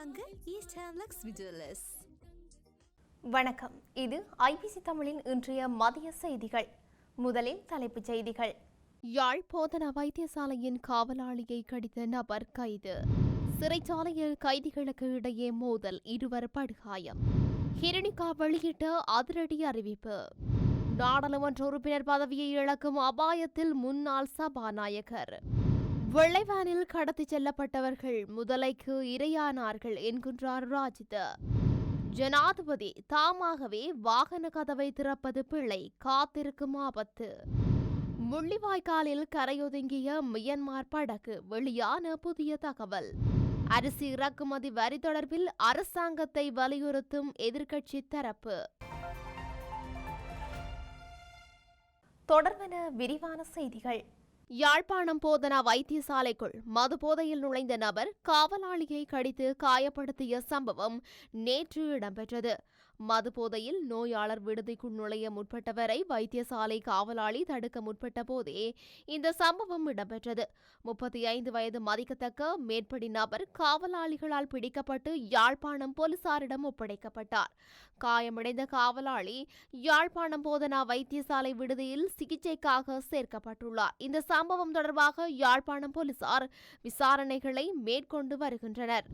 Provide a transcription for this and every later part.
வாங்க ஈஸ்ட் ஹேம்லக்ஸ் விஜுவலஸ் வணக்கம். இது ஐபிசி தமிழின் இன்றைய மதிய செய்திகள். முதலில் தலைப்புச் செய்திகள். யாழ் போதனா வைத்தியசாலையின் காவலாளியை கடித்த நபர் கைது. சிறைச்சாலையில் கைதிகளுக்கு இடையே மோதல் இருவர் படுகாயம். ஹிரணிகா வெளியிட்ட அதிரடி அறிவிப்பு. நாடாளுமன்ற உறுப்பினர் பதவியை இழக்கும் அபாயத்தில் முன்னாள் சபாநாயகர். வெள்ளைவானில் கடத்திச் செல்லப்பட்டவர்கள் முதலைக்கு இரையானார்கள் என்கின்றார் ராஜித. ஜனாதிபதி தாமாகவே வாகன கதவை திறப்பது பிள்ளை காத்திருக்கும் ஆபத்து. முள்ளிவாய்க்காலில் கரையொதுங்கிய மியன்மார் படகு வெளியான புதிய தகவல். அரிசி இறக்குமதி வரி தொடர்பில் அரசாங்கத்தை வலியுறுத்தும் எதிர்க்கட்சி தரப்பு. தொடர்பென விரிவான செய்திகள். யாழ்ப்பாணம் போதனா வைத்தியசாலைக்குள் மது போதையில் நுழைந்த நபர் காவலாளியை கடித்து காயப்படுத்திய சம்பவம் நேற்று இடம்பெற்றது. மது போதையில் நோயாளர் விடுதிக்குள் நுழைய முற்பட்டவரை வைத்தியசாலை காவலாளி தடுக்க முற்பட்ட போதே இந்த சம்பவம் இடம்பெற்றது. முப்பத்தி ஐந்து வயது மதிக்கத்தக்க மேற்படி நபர் காவலாளிகளால் பிடிக்கப்பட்டு யாழ்ப்பாணம் போலீசாரிடம் ஒப்படைக்கப்பட்டார். காயமடைந்த காவலாளி யாழ்ப்பாணம் போதனா வைத்தியசாலை விடுதியில் சிகிச்சைக்காக சேர்க்கப்பட்டுள்ளார். இந்த சம்பவம் தொடர்பாக யாழ்ப்பாணம் போலீசார் விசாரணைகளை மேற்கொண்டு வருகின்றனர்.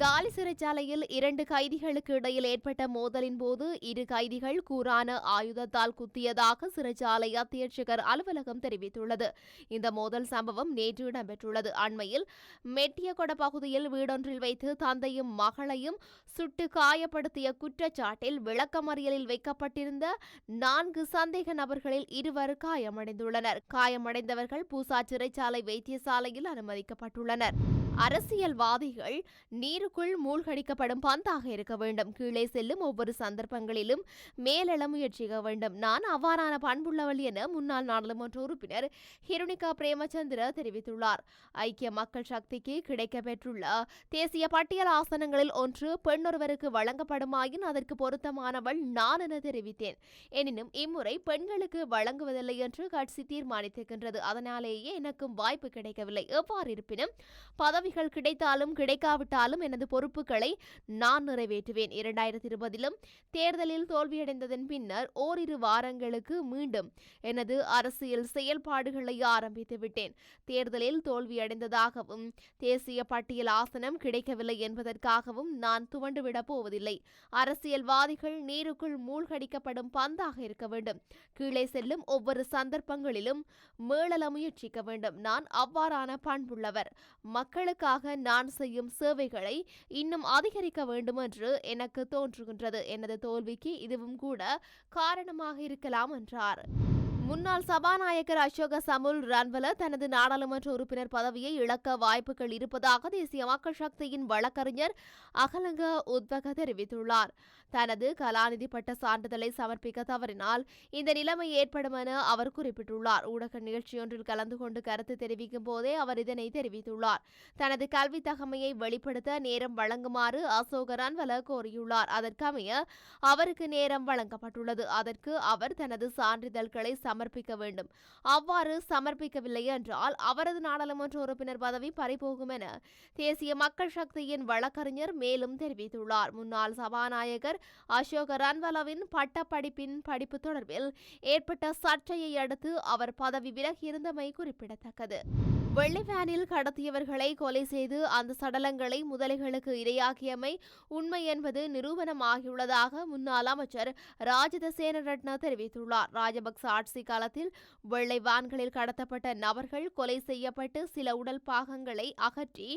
தாலி சிறைச்சாலையில் இரண்டு கைதிகளுக்கு இடையில் ஏற்பட்ட மோதலின் போது இரு கைதிகள் கூறான ஆயுதத்தால் குத்தியதாக சிறைச்சாலை அத்தியட்சகர் அலுவலகம் தெரிவித்துள்ளது. இந்த மோதல் சம்பவம் நேற்று இடம்பெற்றுள்ளது. அண்மையில் மெட்டியகொட பகுதியில் வீடொன்றில் வைத்து தந்தையும் மகளையும் சுட்டு காயப்படுத்திய குற்றச்சாட்டில் விளக்கமறியலில் வைக்கப்பட்டிருந்த நான்கு சந்தேக நபர்களில் இருவர் காயமடைந்துள்ளனர். காயமடைந்தவர்கள் பூசா சிறைச்சாலை வைத்தியசாலையில் அனுமதிக்கப்பட்டுள்ளனர். அரசியல்வாதிகள் நீர் நீருக்குள் மூழ்கடிக்கப்படும் பந்தாக இருக்க வேண்டும். கீழே செல்லும் ஒவ்வொரு சந்தர்ப்பங்களிலும் மேலெழ முயற்சிக்க வேண்டும். நான் அவ்வாறான பண்புள்ளவள் என முன்னாள் நாடாளுமன்ற உறுப்பினர் ஹிருணிகா பிரேமச்சந்திர தெரிவித்துள்ளார். ஐக்கிய மக்கள் சக்திக்கு கிடைக்கப்பெற்றுள்ள தேசிய பட்டியல் ஆசனங்களில் ஒன்று பெண்ணொருவருக்கு வழங்கப்படுமாயின் அதற்கு பொருத்தமானவள் நான் என தெரிவித்தேன். எனினும் இம்முறை பெண்களுக்கு வழங்குவதில்லை என்று கட்சி தீர்மானித்திருக்கின்றது. அதனாலேயே எனக்கும் வாய்ப்பு கிடைக்கவில்லை. எவ்வாறு இருப்பினும் பதவிகள் கிடைத்தாலும் கிடைக்காவிட்டாலும் எனது பொறுப்புகளை நான் நிறைவேற்றுவேன். இரண்டாயிரத்தி இருபதிலும் தேர்தலில் தோல்வியடைந்ததன் பின்னர் ஓரிரு வாரங்களுக்கு மீண்டும் எனது அரசியல் செயல்பாடுகளை ஆரம்பித்து விட்டேன். தேர்தலில் தோல்வியடைந்ததாகவும் தேசிய பட்டியல் ஆசனம் கிடைக்கவில்லை என்பதற்காகவும் நான் துவண்டுவிடப் போவதில்லை. அரசியல்வாதிகள் நீருக்குள் மூழ்கடிக்கப்படும் பந்தாக இருக்க வேண்டும். கீழே செல்லும் ஒவ்வொரு சந்தர்ப்பங்களிலும் மீளல முயற்சிக்க வேண்டும். நான் அவ்வாறான பண்புள்ளவர். மக்களுக்காக நான் செய்யும் சேவைகளை இன்னும் அதிகரிக்க வேண்டும் என்று எனக்கு தோன்றுகின்றது. எனது தோல்விக்கு இதுவும் கூட காரணமாக இருக்கலாம் என்றார். முன்னாள் சபாநாயகர் அசோக சமுல் ரன்வல தனது நாடாளுமன்ற உறுப்பினர் பதவியை இழக்க வாய்ப்புகள் இருப்பதாக தேசிய மக்கள் சக்தியின் வழக்கறிஞர் அகலங்க உத்வக தெரிவித்துள்ளார். தனது கலாநிதி பட்ட சான்றிதழை சமர்ப்பிக்க தவறினால் இந்த நிலைமை ஏற்படும் என அவர் குறிப்பிட்டுள்ளார். ஊடக நிகழ்ச்சியொன்றில் கலந்து கொண்டு கருத்து தெரிவிக்கும் போதே அவர் இதனை தெரிவித்துள்ளார். தனது கல்வி தகமையை வெளிப்படுத்த நேரம் வழங்குமாறு அசோக ரன்வல கோரியுள்ளார். அதற்கமைய அவருக்கு நேரம் வழங்கப்பட்டுள்ளது. அதற்கு அவர் தனது சான்றிதழ்களை சமர்ப்பிக்க வேண்டும். அவ்வாறு சமர்ப்பிக்கவில்லை என்றால் அவரது நாடாளுமன்ற உறுப்பினர் பதவி பறிபோகும் என தேசிய மக்கள் சக்தியின் வழக்கறிஞர் மேலும் தெரிவித்துள்ளார். முன்னாள் சபாநாயகர் அசோக ரன்வலவின் பட்டப்படிப்பின் படிப்பு தொடர்பில் ஏற்பட்ட சர்ச்சையை அடுத்து அவர் பதவி விலகியிருந்தமை குறிப்பிடத்தக்கது. வெள்ளை வேனில் கடத்தியவர்களை கொலை செய்து அந்த சடலங்களை முதலைகளுக்கு இரையாக்கியமை உண்மை என்பது நிரூபணமாகியுள்ளதாக முன்னாள் அமைச்சர் ராஜித சேனரட்ன தெரிவித்துள்ளார். ராஜபக்ச ஆட்சி காலத்தில் வெள்ளை வான்களில் கடத்தப்பட்ட நபர்கள் கொலை செய்யப்பட்டு சில உடல் பாகங்களை அகற்றி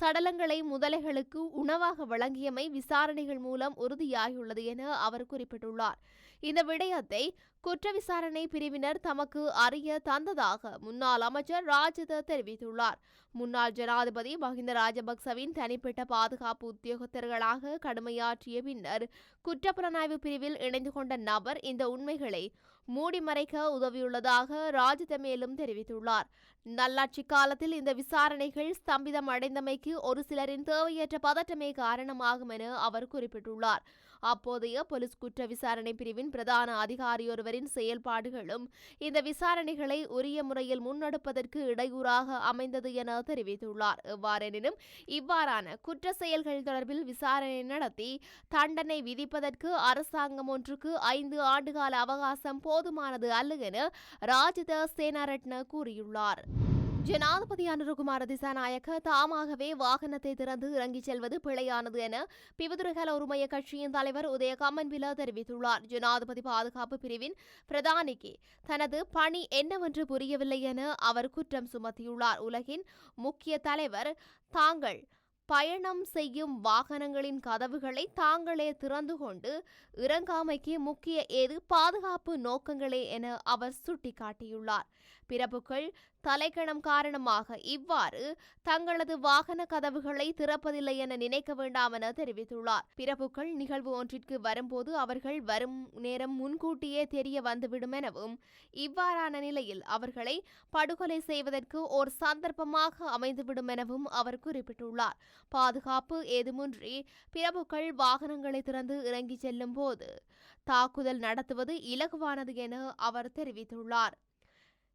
சடலங்களை முதலைகளுக்கு உணவாக வழங்கியமை விசாரணைகள் மூலம் உறுதியாகியுள்ளது என அவர் குறிப்பிட்டுள்ளார். இந்த விடயத்தை குற்ற விசாரணை பிரிவினர் தமக்கு அறிய தந்ததாக முன்னாள் அமைச்சர் ராஜித தெரிவித்துள்ளார். முன்னாள் ஜனாதிபதி மஹிந்த ராஜபக்சவின் தனிப்பட்ட பாதுகாப்பு உத்தியோகத்தர்களாக கடுமையாற்றிய பின்னர் குற்றப்புலனாய்வு பிரிவில் இணைந்து கொண்ட நபர் இந்த உண்மைகளை மூடிமறைக்க உதவியுள்ளதாக ராஜித மேலும் தெரிவித்துள்ளார். நல்லாட்சி காலத்தில் இந்த விசாரணைகள் ஸ்தம்பிதம் அடைந்தமைக்கு ஒரு சிலரின் தேவையற்ற பதட்டமே காரணமாகும் என அவர் குறிப்பிட்டுள்ளார். அப்போதைய போலீஸ் குற்ற விசாரணை பிரிவின் பிரதான அதிகாரியொருவரின் செயல்பாடுகளும் இந்த விசாரணைகளை உரிய முறையில் முன்னெடுப்பதற்கு இடையூறாக அமைந்தது என தெரிவித்துள்ளார். எவ்வாறெனினும் இவ்வாறான குற்ற செயல்கள் தொடர்பில் விசாரணை நடத்தி தண்டனை விதிப்பதற்கு அரசாங்கம் ஒன்றுக்கு ஐந்து ஆண்டுகால அவகாசம் போதுமானது அல்ல என ராஜித சேனாரட்ன கூறியுள்ளார். ஜனாதிபதி அனுரகுமார திசாநாயக்க தாமாகவே வாகனத்தை திறந்து இறங்கிச் செல்வது பிழையானது என பிவதுரகல உரிமைய கட்சியின் தலைவர் உதய கம்மன்பில தெரிவித்துள்ளார். ஜனாதிபதி பாதுகாப்பு பிரிவின் பிரதானிக்கு தனது பணி என்னவென்று புரியவில்லை என அவர் குற்றம் சுமத்தியுள்ளார். உலகின் முக்கிய தலைவர் தாங்கள் பயணம் செய்யும் வாகனங்களின் கதவுகளை தாங்களே திறந்து கொண்டு இறங்காமைக்கு முக்கிய ஏது பாதுகாப்பு நோக்கங்களே என அவர் சுட்டிக்காட்டியுள்ளார். பிறப்புகள் தலைக்கணம் காரணமாக இவ்வாறு தங்களது வாகன கதவுகளை திறப்பதில்லை என நினைக்க வேண்டாம் என தெரிவித்துள்ளார். பிறப்புகள் நிகழ்வு ஒன்றிற்கு வரும்போது அவர்கள் வரும் நேரம் முன்கூட்டியே தெரிய வந்துவிடும் எனவும் இவ்வாறான நிலையில் அவர்களை படுகொலை செய்வதற்கு ஓர் சந்தர்ப்பமாக அமைந்துவிடும் எனவும் அவர் குறிப்பிட்டுள்ளார். பாதுகாப்பு ஏதுமின்றி பிரபுக்கள் வாகனங்களை திறந்து இறங்கிச் செல்லும் போது தாக்குதல் நடத்துவது இலகுவானது என அவர் தெரிவித்துள்ளார்.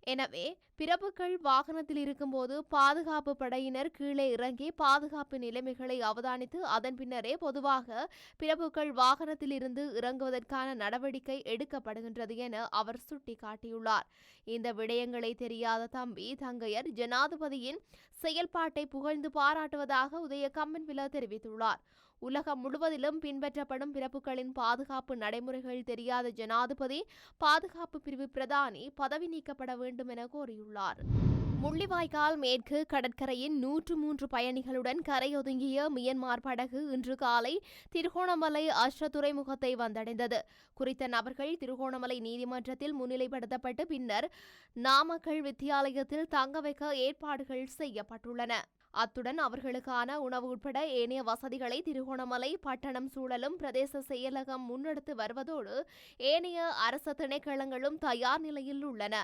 எனவே பிரபுக்கள் வாகனத்தில் இருக்கும்போது பாதுகாப்பு படையினர் கீழே இறங்கி பாதுகாப்பு நிலைமைகளை அவதானித்து அதன் பின்னரே பொதுவாக பிரபுக்கள் வாகனத்தில் இருந்து இறங்குவதற்கான நடவடிக்கை எடுக்கப்படுகின்றது என அவர் சுட்டிக்காட்டியுள்ளார். இந்த விடயங்களை தெரியாத தம்பி தங்கையர் ஜனாதிபதியின் செயல்பாட்டை புகழ்ந்து பாராட்டுவதாக உதய கம்மன்வில தெரிவித்துள்ளார். உலகம் முழுவதிலும் பின்பற்றப்படும் பிறப்புகளின் பாதுகாப்பு நடைமுறைகள் தெரியாத ஜனாதிபதி பாதுகாப்பு பிரிவு பிரதானி பதவி நீக்கப்பட வேண்டும் என கோரியுள்ளார். முள்ளிவாய்க்கால் மேற்கு கடற்கரையின் நூற்று மூன்று பயணிகளுடன் கரையொதுங்கிய மியன்மார் படகு இன்று காலை திருகோணமலை அஷ்ர துறைமுகத்தை வந்தடைந்தது. குறித்த நபர்கள் திருகோணமலை நீதிமன்றத்தில் முன்னிலைப்படுத்தப்பட்டு பின்னர் நாமக்கல் வித்தியாலயத்தில் தங்க வைக்க ஏற்பாடுகள் செய்யப்பட்டுள்ளன. அத்துடன் அவர்களுக்கான உணவு உட்பட ஏனைய வசதிகளை திருகோணமலை பட்டணம் சூழலும் பிரதேச செயலகம் முன்னெடுத்து வருவதோடு ஏனைய அரச திணைக்களங்களும் தயார் நிலையில் உள்ளன.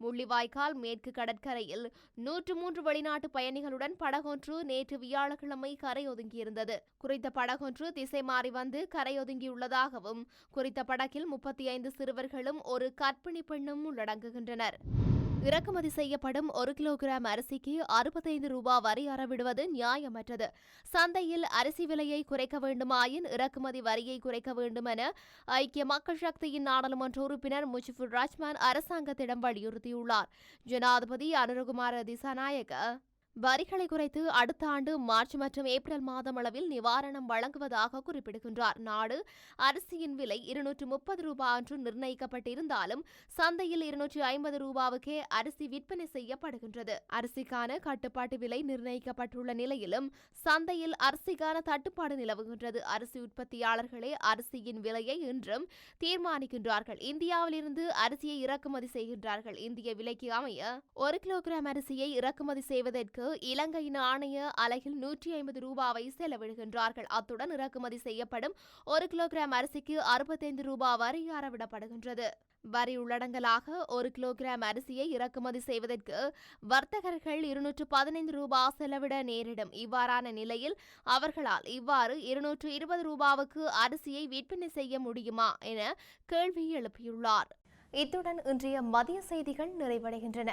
முள்ளிவாய்க்கால் மேற்கு கடற்கரையில் நூற்று மூன்று வெளிநாட்டு பயணிகளுடன் படகொன்று நேற்று வியாழக்கிழமை கரையொதுங்கியிருந்தது. குறித்த படகொன்று திசை மாறி வந்து கரையொதுங்கியுள்ளதாகவும் குறித்த படகில் முப்பத்தி ஐந்து சிறுவர்களும் ஒரு கற்பிணி பெண்ணும் உள்ளடங்குகின்றனர். இறக்குமதி செய்யப்படும் ஒரு கிலோகிராம் அரிசிக்கு அறுபத்தைந்து ரூபாய் வரி அறவிடுவது நியாயமற்றது. சந்தையில் அரிசி விலையை குறைக்க வேண்டுமாயின் இறக்குமதி வரியை குறைக்க வேண்டும் என ஐக்கிய மக்கள் சக்தியின் நாடாளுமன்ற உறுப்பினர் முஜிபுர் ரஹ்மான் அரசாங்கத்திடம் வலியுறுத்தியுள்ளார். ஜனாதிபதி அனுரகுமார திசாநாயக வரிகளை குறைத்து அடுத்த ஆண்டு மார்ச் மற்றும் ஏப்ரல் மாதம் அளவில் நிவாரணம் வழங்குவதாக குறிப்பிடுகின்றார். நாடு அரிசியின் விலை இருநூற்று முப்பது ரூபாய் என்று நிர்ணயிக்கப்பட்டிருந்தாலும் சந்தையில் இருநூற்றி ஐம்பது ரூபாவுக்கே அரிசி விற்பனை செய்யப்படுகின்றது. அரிசிக்கான கட்டுப்பாட்டு விலை நிர்ணயிக்கப்பட்டுள்ள நிலையிலும் சந்தையில் அரிசிக்கான தட்டுப்பாடு நிலவுகின்றது. அரிசி உற்பத்தியாளர்களே அரிசியின் விலையை இன்றும் தீர்மானிக்கின்றார்கள். இந்தியாவிலிருந்து அரிசியை இறக்குமதி செய்கின்றார்கள். இந்திய விலைக்கு அமைய ஒரு கிலோகிராம் அரிசியை இறக்குமதி செய்வதற்கு இலங்கை நாணய அலகில் நூற்றி ஐம்பது ரூபாவை செலவிடுகின்றார்கள். அத்துடன் இறக்குமதி செய்யப்படும் ஒரு கிலோகிராம் அரிசிக்கு அறுபத்தைந்து ரூபாய் வரி அறவிடப்படுகின்றது. வரி உள்ளடங்கலாக ஒரு கிலோகிராம் அரிசியை இறக்குமதி செய்வதற்கு வர்த்தகர்கள் இருநூற்று பதினைந்து ரூபாய் செலவிட நேரிடும். இவ்வாறான நிலையில் அவர்களால் இவ்வாறு இருநூற்று இருபது ரூபாவுக்கு அரிசியை விற்பனை செய்ய முடியுமா என கேள்வி எழுப்பியுள்ளார். இத்துடன் இன்றைய மதிய செய்திகள் நிறைவடைகின்றன.